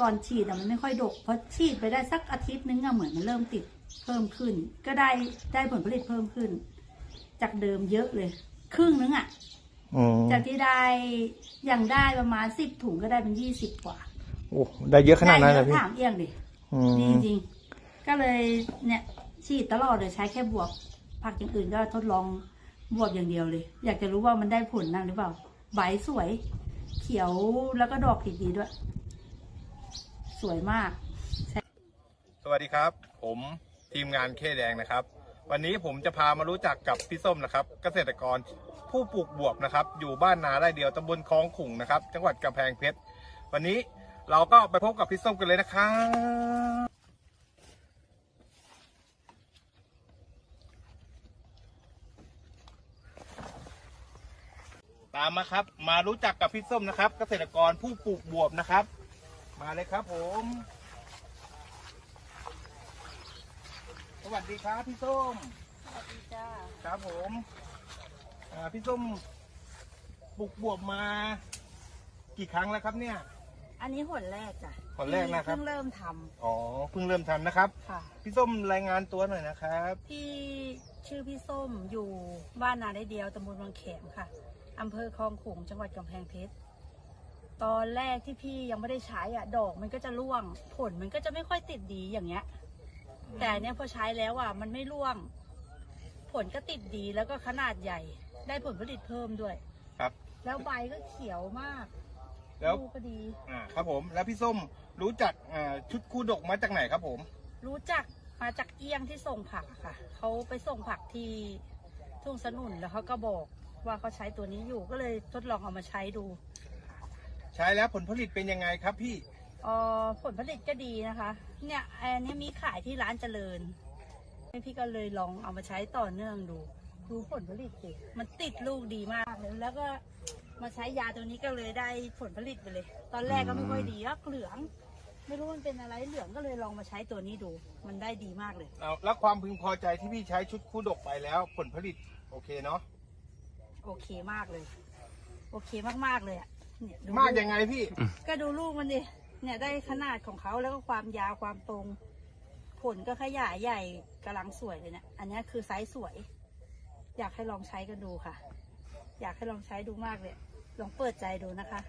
ก่อนฉีดอะมันไม่ค่อยดกพอฉีดไปได้สักอาทิตย์นึงอะเหมือนมันเริ่มติดเพิ่มขึ้น ก็ได้ได้ผลผลิตเพิ่มขึ้น จากเดิมเยอะเลย ครึ่งนึงอะอืมจากที่ได้อย่างได้ประมาณสิบถุงก็ได้เป็นยี่สิบกว่าโอ้ได้เยอะขนาดนั้นเลยได้พี่ถามเอียงดิอืดีมจริงๆก็เลยเนี่ยฉีดตลอดเลยใช้แค่บวกผักอย่างอื่นก็ทดลองบวกอย่างเดียวเลย อยากจะรู้ว่ามันได้ผลนั่นหรือเปล่า ใบสวย เขียวแล้วก็ดอกติดดีด้วย สวยมาก สวัสดีครับ ผมทีมงานเคแดงนะครับ วันนี้ผมจะพามารู้จักกับพี่ส้มนะครับ เกษตรกรผู้ปลูกบวบนะครับ อยู่บ้านนาไร่เดียวตำบลคลองขุ่งนะครับ จังหวัดกำแพงเพชรวันนี้เราก็ไปพบกับพี่ส้มกันเลยนะครับตามมาครับ มารู้จักกับพี่ส้มนะครับ เกษตรกรผู้ปลูกบวบนะครับ มาเลยครับผม สวัสดีครับพี่ส้ม สวัสดีจ้าครับผมอ่าพี่ส้มปลูกบวบมา กี่ครั้งแล้วครับเนี่ย อันนี้หนแรกจ้ะหนแรกนะครับ เพิ่งเริ่มทอ๋อ เพิ่งเริ่มทำนะครับำค่ะ พี่ส้มรายงานตัวหน่อยนะครับ พี่ชื่อพี่ส้มอยู่บ้านนาได้เดียวตำบลบางแขมค่ะอำเภอคลองขลุงจังหวัดกำแพงเพชร ตอนแรกที่พี่ยังไม่ได้ใช้อะ ดอกมันก็จะร่วง ผลมันก็จะไม่ค่อยติดดีอย่างเงี้ย แต่อันเนี้ยพอใช้แล้วอะ มันไม่ร่วง ผลก็ติดดีแล้วก็ขนาดใหญ่ ได้ผลผลิตเพิ่มด้วยครับ แล้วใบก็เขียวมากแล้วลูกก็ดี อ่าครับผม แล้วพี่ส้มรู้จักอ่าชุดคู่ดกมาจากไหนครับผม รู้จักมาจากเอียงที่ส่งผักอะค่ะ เขาไปส่งผักที่ทุ่งสนุนแล้วเขาก็บอกว่าเขาใช้ตัวนี้อยู่ก็เลยทดลองเอามาใช้ดู ใช้แล้วผลผลิตเป็นยังไงครับพี่ เออผลผลิตก็ดีนะคะ เนี่ยอันนี้มีขายที่ร้านเจริญพี่ก็เลยลองเอามาใช้ต่อเนื่องดู ดูผลผลิตสิมันติดลูกดีมากเลยแล้วก็มาใช้ยาตัวนี้ก็เลยได้ผลผลิตไปเลย ตอนแรกก็ไม่ค่อยดีก็เหลือง ไม่รู้มันเป็นอะไรเหลืองก็เลยลองมาใช้ตัวนี้ดู มันได้ดีมากเลยเอาแล้วความพึงพอใจที่พี่ใช้ชุดคู่ดกไปแล้ว ผลผลิตโอเคเนาะ โอเคมากเลย โอเคมากๆเลยอะ เนี่ยดูมากลูยังไงพี่ ก็ดูลูกมันดิเนี่ยได้ขนาดของเขาแล้วก็ความยาวความตรง ผลก็ขยายใหญ่กำลังสวยเลยเนี่ยอันนี้คือไซส์สวย อยากให้ลองใช้กันดูค่ะ อยากให้ลองใช้ดูมากเลยลองเปิดใจดูนะคะ